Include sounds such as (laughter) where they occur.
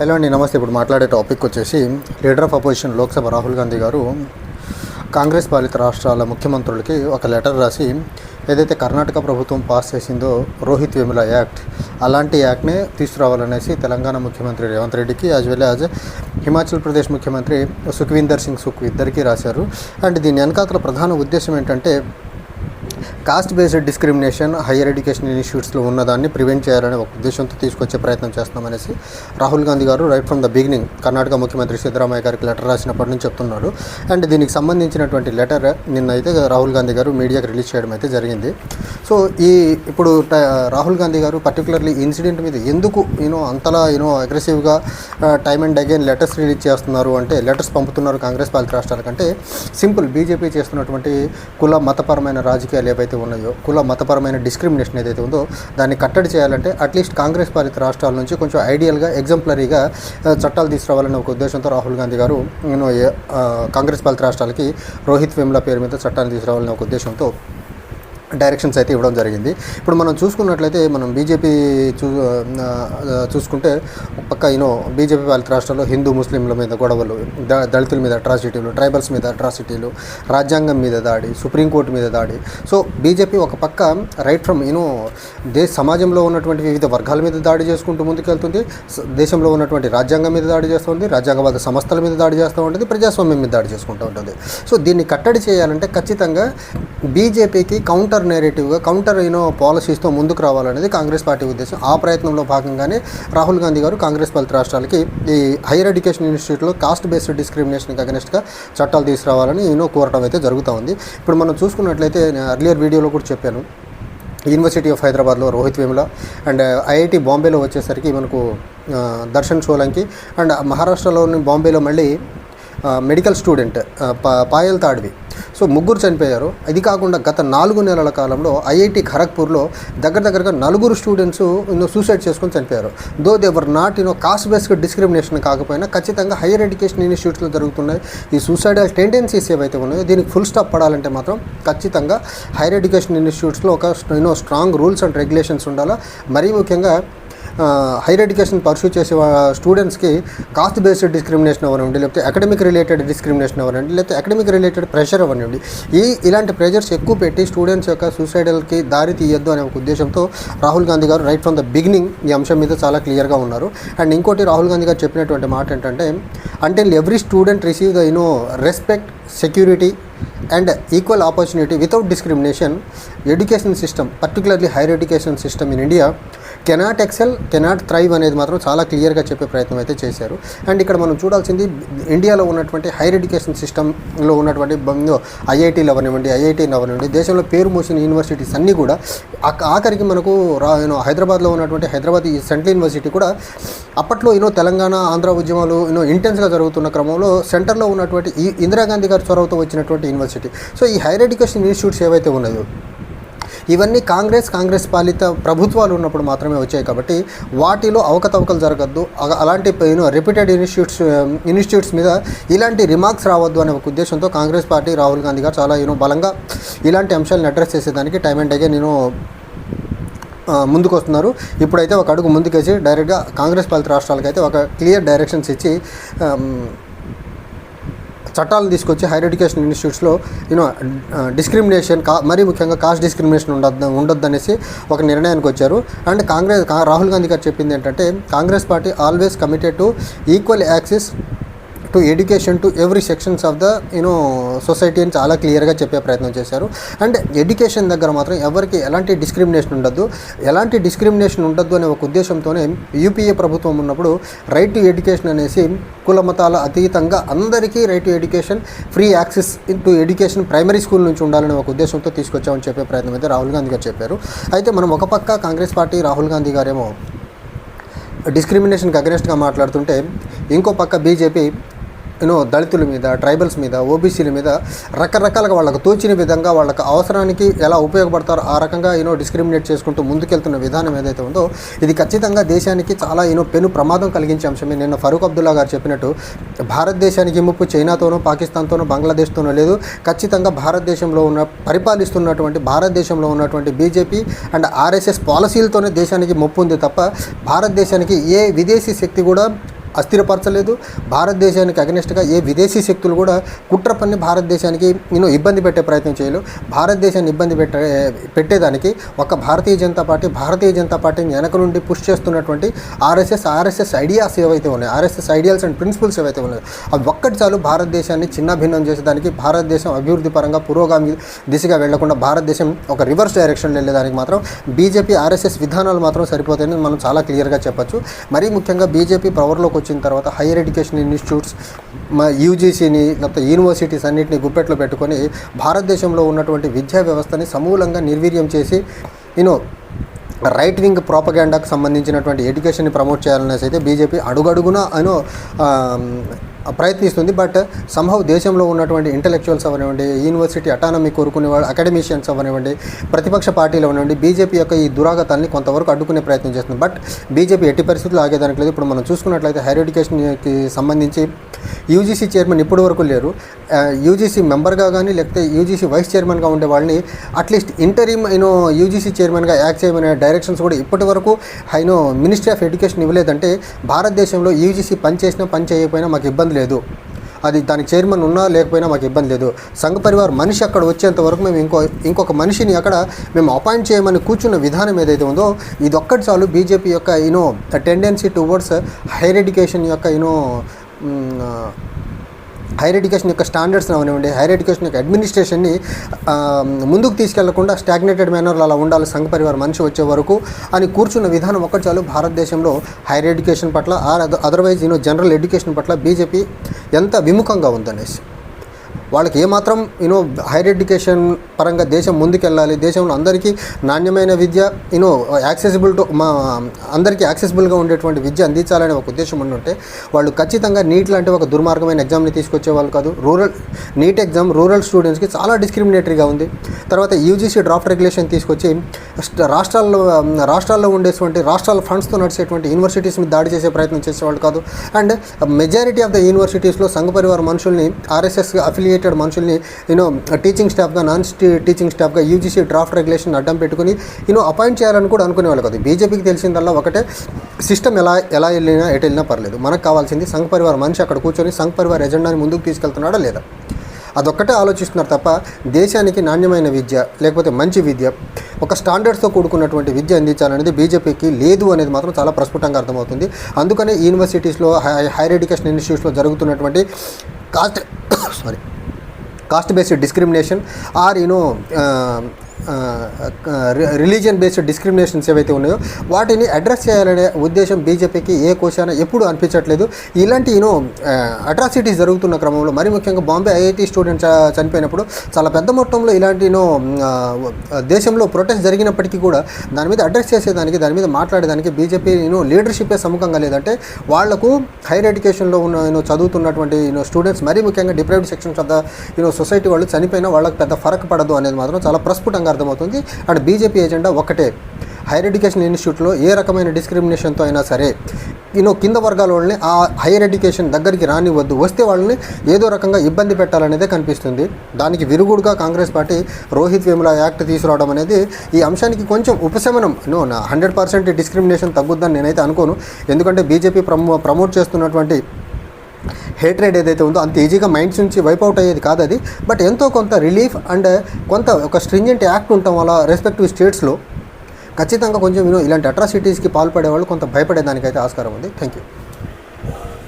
Hello అండి నమస్తే. ఇప్పుడు మాట్లాడే టాపిక్ వచ్చేసి leader of opposition Lok Sabha Rahul Gandhi గారు కాంగ్రెస్ పాలిత రాష్ట్రాల ముఖ్యమంత్రులకి ఒక లెటర్ రాసి ఏదైతే కర్ణాటక ప్రభుత్వం పాస్ చేసిందో రోహిత్ వెముల యాక్ట్ అలాంటి యాక్ట్నే తీసుకురావాలనేసి తెలంగాణ ముఖ్యమంత్రి రేవంత్ రెడ్డికి as well as Himachal Pradesh ముఖ్యమంత్రి సుఖ్వీందర్ సింగ్ సుఖ్ ఇద్దరికీ రాశారు. అండ్ దీని వెనకాతల ప్రధాన ఉద్దేశం ఏంటంటే caste based discrimination higher education ఇన్స్టిట్యూట్స్లో ఉన్నదాన్ని ప్రివెంట్ చేయాలనే ఒక ఉద్దేశంతో తీసుకొచ్చే ప్రయత్నం చేస్తున్నామనేసి రాహుల్ గాంధీ గారు right from the beginning Karnataka ముఖ్యమంత్రి సిద్ధరామయ్య గారికి లెటర్ రాసినప్పటి నుంచి చెప్తున్నాడు అండ్ దీనికి సంబంధించినటువంటి లెటర్ నిన్న అయితే రాహుల్ గాంధీ గారు మీడియాకి రిలీజ్ చేయడం అయితే జరిగింది. సో ఈ ఇప్పుడు రాహుల్ గాంధీ గారు పర్టికులర్లీ ఇన్సిడెంట్ మీద ఎందుకు యూనో అంతలా యూనో అగ్రెసివ్గా time and again letters release చేస్తున్నారు అంటే లెటర్స్ పంపుతున్నారు కాంగ్రెస్ పాలిత రాష్ట్రాలకంటే సింపుల్ బీజేపీ చేస్తున్నటువంటి కుల మతపరమైన రాజకీయాలు ఏవైతే ఉన్నాయో కుల మతపరమైన డిస్క్రిమినేషన్ ఏదైతే ఉందో దాన్ని కట్టడి చేయాలంటే అట్లీస్ట్ కాంగ్రెస్ పాలిత రాష్ట్రాల నుంచి కొంచెం ఐడియల్గా ఎగ్జంప్లరీగా చట్టాలు తీసుకురావాలనే ఒక ఉద్దేశంతో రాహుల్ గాంధీ గారు నేను కాంగ్రెస్ పాలిత రాష్ట్రాలకి రోహిత్ వెమ్ల పేరు మీద చట్టాలు తీసుకురావాలనే ఒక ఉద్దేశంతో డైరెక్షన్స్ అయితే ఇవ్వడం జరిగింది. ఇప్పుడు మనం చూసుకున్నట్లయితే మనం బీజేపీ చూ చూసుకుంటే ఒక పక్క యూనో బీజేపీ పాలిత రాష్ట్రాల్లో హిందూ ముస్లింల మీద గొడవలు ద- దళితుల మీద అట్రాసిటీలు ట్రైబల్స్ మీద అట్రాసిటీలు రాజ్యాంగం మీద దాడి సుప్రీంకోర్టు మీద దాడి. సో బీజేపీ ఒక పక్క రైట్ ఫ్రమ్ యూనో దేశ సమాజంలో ఉన్నటువంటి వివిధ వర్గాల మీద దాడి చేసుకుంటూ ముందుకెళ్తుంది. దేశంలో ఉన్నటువంటి రాజ్యాంగం మీద దాడి చేస్తుంది రాజ్యాంగవాద సంస్థల మీద దాడి చేస్తూ ఉంటుంది. ప్రజాస్వామ్యం మీద దాడి చేసుకుంటూ ఉంటుంది. సో దీన్ని కట్టడి చేయాలంటే ఖచ్చితంగా బీజేపీకి కౌంటర్ నేరేటివ్గా కౌంటర్ యూనో పాలసీస్తో ముందుకు రావాలనేది కాంగ్రెస్ పార్టీ ఉద్దేశం. ఆ ప్రయత్నంలో భాగంగానే రాహుల్ గాంధీ గారు కాంగ్రెస్ పాలిత రాష్ట్రాలకి ఈ హైయర్ ఎడ్యుకేషన్ ఇన్స్టిట్యూట్లో కాస్ట్ బేస్డ్ డిస్క్రిమినేషన్కి అగనెస్ట్గా చట్టాలు తీసుకురావాలని యూనో కోరటం అయితే జరుగుతూ ఉంది. ఇప్పుడు మనం చూసుకున్నట్లయితే అర్లియర్ వీడియోలో కూడా చెప్పాను. యూనివర్సిటీ ఆఫ్ హైదరాబాద్లో Rohith Vemula and uh, IIT బాంబేలో వచ్చేసరికి మనకు uh, దర్శన్ సోలంకి అండ్ మహారాష్ట్రలోని బాంబేలో మళ్ళీ medical student Payal Tadvi. So ముగ్గురు చనిపోయారు. ఇది కాకుండా గత నాలుగు నెలల కాలంలో ఐఐటి ఖరగ్పూర్లో దగ్గర దగ్గరగా నలుగురు స్టూడెంట్స్ సూసైడ్ చేసుకొని చనిపోయారు. Though they're not you know caste based discrimination కాకపోయినా ఖచ్చితంగా హైయర్ ఎడ్యుకేషన్ ఇన్స్టిట్యూట్స్లో జరుగుతున్నాయి. ఈ సూసైడల్ టెండెన్సీస్ ఏవైతే ఉన్నాయో దీనికి ఫుల్ స్టాప్ పడాలంటే మాత్రం ఖచ్చితంగా హైయర్ ఎడ్యుకేషన్ ఇన్స్టిట్యూట్స్లో ఒక you know strong rules and regulations ఉండాలా. మరీ ముఖ్యంగా హైయర్ ఎడ్యుకేషన్ పర్సూ చేసే స్టూడెంట్స్కి కాస్ట్ బేస్డ్ డిస్క్రిమినేషన్ అవ్వనివ్వండి లేకపోతే అకాడమిక్ రిలేటెడ్ డిస్క్రిమినేషన్ అవ్వనివ్వండి లేకపోతే అకాడమిక్ రిలేటెడ్ ప్రెషర్ అవ్వనివ్వండి. ఈ ఇలాంటి ప్రెషర్స్ ఎక్కువ పెట్టి స్టూడెంట్స్ యొక్క సూసైడల్కి దారి తీయొద్దు అనే ఒక ఉద్దేశంతో రాహుల్ గాంధీ గారు రైట్ ఫ్రమ్ ద బిగినింగ్ ఈ అంశం మీద చాలా క్లియర్గా ఉన్నారు. అండ్ ఇంకోటి రాహుల్ గాంధీ గారు చెప్పినటువంటి మాట ఏంటంటే అంటే every student receive the you know respect security and equal opportunity without discrimination education system particularly higher education system in India cannot excel cannot thrive అనేది మాత్రం చాలా క్లియర్గా చెప్పే ప్రయత్నం అయితే చేశారు. అండ్ ఇక్కడ మనం చూడాల్సింది ఇండియాలో ఉన్నటువంటి హైయర్ ఎడ్యుకేషన్ సిస్టంలో ఉన్నటువంటి ఐఐటీలు అవనివ్వండి ఐఐటీలు అవనివ్వండి దేశంలో పేరు మోసిన యూనివర్సిటీస్ అన్నీ కూడా ఆఖరికి మనకు రా యూనో హైదరాబాద్లో ఉన్నటువంటి హైదరాబాద్ ఈ సెంట్రల్ యూనివర్సిటీ కూడా అప్పట్లో యూనో తెలంగాణ ఆంధ్ర ఉద్యమాలు యూనో ఇంటెన్స్గా జరుగుతున్న క్రమంలో సెంటర్లో ఉన్నటువంటి ఈ ఇందిరాగాంధీ గారి చొరవతో వచ్చినటువంటి యూనివర్సిటీ. సో ఈ హైయర్ ఎడ్యుకేషన్ ఇన్స్టిట్యూట్స్ ఏవైతే ఉన్నాయో ఇవన్నీ కాంగ్రెస్ కాంగ్రెస్ పాలిత ప్రభుత్వాలు ఉన్నప్పుడు మాత్రమే వచ్చాయి కాబట్టి వాటిలో అవకతవకలు జరగద్దు. అలాంటి యూనో రిపీటెడ్ ఇన్స్టిట్యూట్స్ ఇన్స్టిట్యూట్స్ మీద ఇలాంటి రిమార్క్స్ రావద్దు అనే ఒక ఉద్దేశంతో కాంగ్రెస్ పార్టీ రాహుల్ గాంధీ గారు చాలా యూనో బలంగా ఇలాంటి అంశాలను అడ్రస్ చేసేదానికి టైం అండ్ అగే నేను ముందుకు వస్తున్నారు ఇప్పుడైతే ఒక అడుగు ముందుకేసి డైరెక్ట్గా కాంగ్రెస్ పాలిత రాష్ట్రాలకైతే ఒక క్లియర్ డైరెక్షన్స్ ఇచ్చి చట్టాలను చట్టాలు తీసుకొచ్చి హైయర్ ఎడ్యుకేషన్ ఇన్స్టిట్యూట్స్లో యూనో డిస్క్రిమినేషన్ uh, కా మరీ ముఖ్యంగా కాస్ట్ డిస్క్రిమినేషన్ ఉండద్దు ఉండొద్దు అనేసి ఒక నిర్ణయానికి వచ్చారు. అండ్ కాంగ్రెస్ రాహుల్ గాంధీ గారు చెప్పింది ఏంటంటే Congress party always committed to equal access to education to every sections of the you know society అని చాలా క్లియర్గా చెప్పే ప్రయత్నం చేశారు. అండ్ ఎడ్యుకేషన్ దగ్గర మాత్రం ఎవరికి ఎలాంటి డిస్క్రిమినేషన్ ఉండద్దు. ఎలాంటి డిస్క్రిమినేషన్ ఉండద్దు అనే ఒక ఉద్దేశంతోనే యూపీఏ ప్రభుత్వం ఉన్నప్పుడు రైట్ టు ఎడ్యుకేషన్ అనేసి కుల మతాల అతీతంగా అందరికీ right to education free access to education primary school నుంచి ఉండాలనే ఒక ఉద్దేశంతో తీసుకొచ్చామని చెప్పే ప్రయత్నం అయితే రాహుల్ గాంధీ గారు చెప్పారు. అయితే మనం ఒక పక్క కాంగ్రెస్ పార్టీ రాహుల్ గాంధీ గారేమో డిస్క్రిమినేషన్కి అగెనెస్ట్గా మాట్లాడుతుంటే ఇంకో పక్క బీజేపీ యూనో దళితుల మీద ట్రైబల్స్ మీద ఓబీసీల మీద రకరకాలుగా వాళ్ళకు తోచిన విధంగా వాళ్ళకి అవసరానికి ఎలా ఉపయోగపడతారో ఆ రకంగా యూనో డిస్క్రిమినేట్ చేసుకుంటూ ముందుకెళ్తున్న విధానం ఏదైతే ఉందో ఇది ఖచ్చితంగా దేశానికి చాలా యూనో పెను ప్రమాదం కలిగించే అంశమే. నిన్న ఫరూక్ అబ్దుల్లా గారు చెప్పినట్టు భారతదేశానికి ముప్పు చైనాతోనో పాకిస్తాన్తోనో బంగ్లాదేశ్తోనో లేదు. ఖచ్చితంగా భారతదేశంలో ఉన్న పరిపాలిస్తున్నటువంటి భారతదేశంలో ఉన్నటువంటి బీజేపీ అండ్ ఆర్ఎస్ఎస్ పాలసీలతోనే దేశానికి ముప్పు ఉంది తప్ప భారతదేశానికి ఏ విదేశీ శక్తి కూడా అస్థిరపరచలేదు. భారతదేశానికి అగనిస్ట్గా ఏ విదేశీ శక్తులు కూడా కుట్ర పన్ని భారతదేశానికి నేను ఇబ్బంది పెట్టే ప్రయత్నం చేయలేదు భారతదేశాన్ని ఇబ్బంది పెట్టే పెట్టేదానికి ఒక భారతీయ జనతా పార్టీ భారతీయ జనతా పార్టీని వెనక నుండి పుష్ చేస్తున్నటువంటి ఆర్ఎస్ఎస్ ఆర్ఎస్ఎస్ ఐడియాస్ ఏవైతే ఉన్నాయి ఆర్ఎస్ఎస్ ఐడియాస్ అండ్ ప్రిన్సిపల్స్ ఏవైతే ఉన్నాయో అవి ఒక్కటి చాలు భారతదేశాన్ని చిన్నభిన్నం చేసేదానికి భారతదేశం అభివృద్ధి పరంగా పురోగామి దిశగా వెళ్ళకుండా భారతదేశం ఒక రివర్స్ డైరెక్షన్లో వెళ్ళేదానికి మాత్రం బీజేపీ ఆర్ఎస్ఎస్ విధానాలు మాత్రం సరిపోతాయని మనం చాలా క్లియర్గా చెప్పచ్చు. మరీ ముఖ్యంగా బీజేపీ పవర్లోకి వచ్చిన తర్వాత హైయర్ ఎడ్యుకేషన్ ఇన్స్టిట్యూట్స్ మా యూజీసీని లేకపోతే యూనివర్సిటీస్ అన్నింటినీ గుప్పెట్లో పెట్టుకొని భారతదేశంలో ఉన్నటువంటి విద్యా వ్యవస్థని సమూలంగా నిర్వీర్యం చేసి యూనో రైట్ వింగ్ ప్రాపగాండాకు సంబంధించినటువంటి ఎడ్యుకేషన్ని ప్రమోట్ చేయాలనేసి అయితే బీజేపీ అడుగడుగున అనో um, ప్రయత్నిస్తుంది. బట్ సంభవ్ దేశంలో ఉన్నటువంటి ఇంటలెక్చువల్స్ అవనివ్వండి యూనివర్సిటీ అటానమీ కోరుకునే వాళ్ళు అకాడమిషియన్స్ అవనివ్వండి ప్రతిపక్ష పార్టీలు అవనివ్వండి బీజేపీ యొక్క ఈ దురాగతాన్ని కొంతవరకు అడ్డుకునే ప్రయత్నం చేస్తుంది. బట్ బీజేపీ ఎట్టి పరిస్థితుల్లో ఆగేదానికి లేదు. ఇప్పుడు మనం చూసుకున్నట్లయితే హైయర్ ఎడ్యుకేషన్కి సంబంధించి యూజీసీ చైర్మన్ ఇప్పటి వరకు లేరు. యూజీసీ మెంబర్గా కానీ లేకపోతే యూజీసీ వైస్ చైర్మన్గా ఉండే వాళ్ళని at least interim you know UGC చైర్మన్గా యాక్ట్ చేయమనే డైరెక్షన్స్ కూడా ఇప్పటి వరకు అయినో మినిస్ట్రీ ఆఫ్ ఎడ్యుకేషన్ ఇవ్వలేదంటే భారతదేశంలో యూజీసీ పని చేసినా పని చేయకపోయినా మాకు ఇబ్బంది లేదు. లేదు. అది దానికి చైర్మన్ ఉన్నా లేకపోయినా మాకు ఇబ్బంది లేదు. సంఘ పరివార్ మనిషి అక్కడ వచ్చేంత వరకు మేము ఇంకో ఇంకొక మనిషిని అక్కడ మేము అపాయింట్ చేయమని కూర్చున్న విధానం ఏదైతే ఉందో ఇది ఒక్కటి చాలు బీజేపీ యొక్క you know tendency towards higher education యొక్క యూనో హైయర్ ఎడ్యుకేషన్ యొక్క స్టాండర్డ్స్ అవనివ్వండి హైయర్ ఎడ్యుకేషన్ యొక్క అడ్మినిస్ట్రేషన్ని ముందుకు తీసుకెళ్ళకుండా స్టాగ్నేటెడ్ మేనర్లో అలా ఉండాలి సంఘ పరివార మనిషి వచ్చే వరకు అని కూర్చున్న విధానం ఒక్కటి చాలు భారతదేశంలో హైయర్ ఎడ్యుకేషన్ పట్ల or otherwise you know general education పట్ల బీజేపీ ఎంత విముఖంగా ఉందనేసి. వాళ్ళకి ఏమాత్రం యూనో హైయర్ ఎడ్యుకేషన్ పరంగా దేశం ముందుకెళ్ళాలి దేశంలో అందరికీ నాణ్యమైన విద్య యూనో యాక్సెసిబుల్ టు మా అందరికీ యాక్సెసిబుల్గా ఉండేటువంటి విద్య అందించాలనే ఒక ఉద్దేశం ఉంటే వాళ్ళు ఖచ్చితంగా నీట్ లాంటి ఒక దుర్మార్గమైన ఎగ్జామ్ని తీసుకొచ్చే వాళ్ళు కాదు. రూరల్ నీట్ ఎగ్జామ్ రూరల్ స్టూడెంట్స్కి చాలా డిస్క్రిమినేటరీగా ఉంది. తర్వాత యూజీసీ డ్రాఫ్ట్ రెగ్యులేషన్ తీసుకొచ్చి రాష్ట్రాల్లో రాష్ట్రాల్లో ఉండేటువంటి రాష్ట్రాల ఫండ్స్తో నడిచేటువంటి యూనివర్సిటీస్ మీద దాడి చేసే ప్రయత్నం చేసేవాళ్ళు కాదు. అండ్ మెజారిటీ ఆఫ్ ద యూనివర్సిటీస్లో సంఘ పరివార మనుషుల్ని ఆర్ఎస్ఎస్ ఎడ్యుకేటెడ్ మనుషుల్ని యూనో టీచింగ్ స్టాఫ్గా నాన్ టీచింగ్ స్టాఫ్గా యూజీసీ డ్రాఫ్ట్ రెగ్యులేషన్ అడ్డం పెట్టుకుని యూనో అపాయింట్ చేయాలని కూడా అనుకునేవాళ్ళు కదా బీజేపీకి తెలిసిందల్లా ఒకటే సిస్టమ్ ఎలా ఎలా వెళ్ళినా ఎటు వెళ్ళినా పర్లేదు. మనకు కావాల్సింది సంఘ పరివార. మనిషి అక్కడ కూర్చొని సంఘ పరివార ఎజెండాని ముందుకు తీసుకెళ్తున్నాడా లేదా? అదొక్కటే ఆలోచిస్తున్నారు తప్ప దేశానికి నాణ్యమైన విద్య లేకపోతే మంచి విద్య ఒక స్టాండర్డ్స్తో కూడుకున్నటువంటి విద్య అందించాలనేది బీజేపీకి లేదు అనేది మాత్రం చాలా ప్రస్ఫుటంగా అర్థమవుతుంది. అందుకనే యూనివర్సిటీస్లో హై- హైయర్ ఎడ్యుకేషన్ ఇన్స్టిట్యూట్స్లో జరుగుతున్నటువంటి caste (coughs) sorry caste based discrimination or you know religion based discriminations ఏవైతే ఉన్నాయో వాటిని అడ్రస్ చేయాలనే ఉద్దేశం బీజేపీకి ఏ కోశాన ఎప్పుడు అనిపించట్లేదు. ఇలాంటి యూనో అట్రాసిటీస్ జరుగుతున్న క్రమంలో మరి ముఖ్యంగా బాంబే ఐఐటి స్టూడెంట్ చనిపోయినప్పుడు చాలా పెద్ద మొత్తంలో ఇలాంటి యూనో దేశంలో ప్రొటెస్ట్ జరిగినప్పటికీ కూడా దాని మీద అడ్రస్ చేసేదానికి దాని మీద మాట్లాడేదానికి బీజేపీ యూనో లీడర్షిపే సముఖంగా లేదంటే వాళ్ళకు హైయర్ ఎడ్యుకేషన్లో ఉన్న యూనో చదువుతున్నటువంటి యూనో స్టూడెంట్స్ మరీ ముఖ్యంగా deprived sections of the you know society వాళ్ళు చనిపోయినా వాళ్ళకి పెద్ద ఫరక్ పడదు అనేది మాత్రం చాలా ప్రస్ఫుటంగా అర్థమవుతుంది. అండ్ బీజేపీ ఎజెండా ఒకటే హైయర్ ఎడ్యుకేషన్ ఇన్స్టిట్యూట్లో ఏ రకమైన డిస్క్రిమినేషన్తో అయినా సరే యూనో కింద వర్గాల వాళ్ళని ఆ హైయర్ ఎడ్యుకేషన్ దగ్గరికి రానివ్వద్దు. వస్తే వాళ్ళని ఏదో రకంగా ఇబ్బంది పెట్టాలనేదే కనిపిస్తుంది. దానికి విరుగుడుగా కాంగ్రెస్ పార్టీ రోహిత్ వేముల యాక్ట్ తీసుకురావడం అనేది ఈ అంశానికి కొంచెం ఉపశమనం. నో నా హండ్రెడ్ పర్సెంట్ డిస్క్రిమినేషన్ తగ్గుద్దని నేనైతే అనుకోను. ఎందుకంటే బీజేపీ ప్రమో ప్రమోట్ చేస్తున్నటువంటి హేట్రేడ్ ఏదైతే ఉందో అంత ఈజీగా మైండ్స్ నుంచి వైప్ అవుట్ అయ్యేది కాదు అది. బట్ ఎంతో కొంత రిలీఫ్ అండ్ కొంత ఒక స్ట్రింజెంట్ యాక్ట్ ఉండటం వల్ల రెస్పెక్టివ్ స్టేట్స్లో ఖచ్చితంగా కొంచెం ఇలాంటి అట్రాసిటీస్కి పాల్పడే వాళ్ళు కొంత భయపడేదానికైతే ఆస్కారం ఉంది. Thank you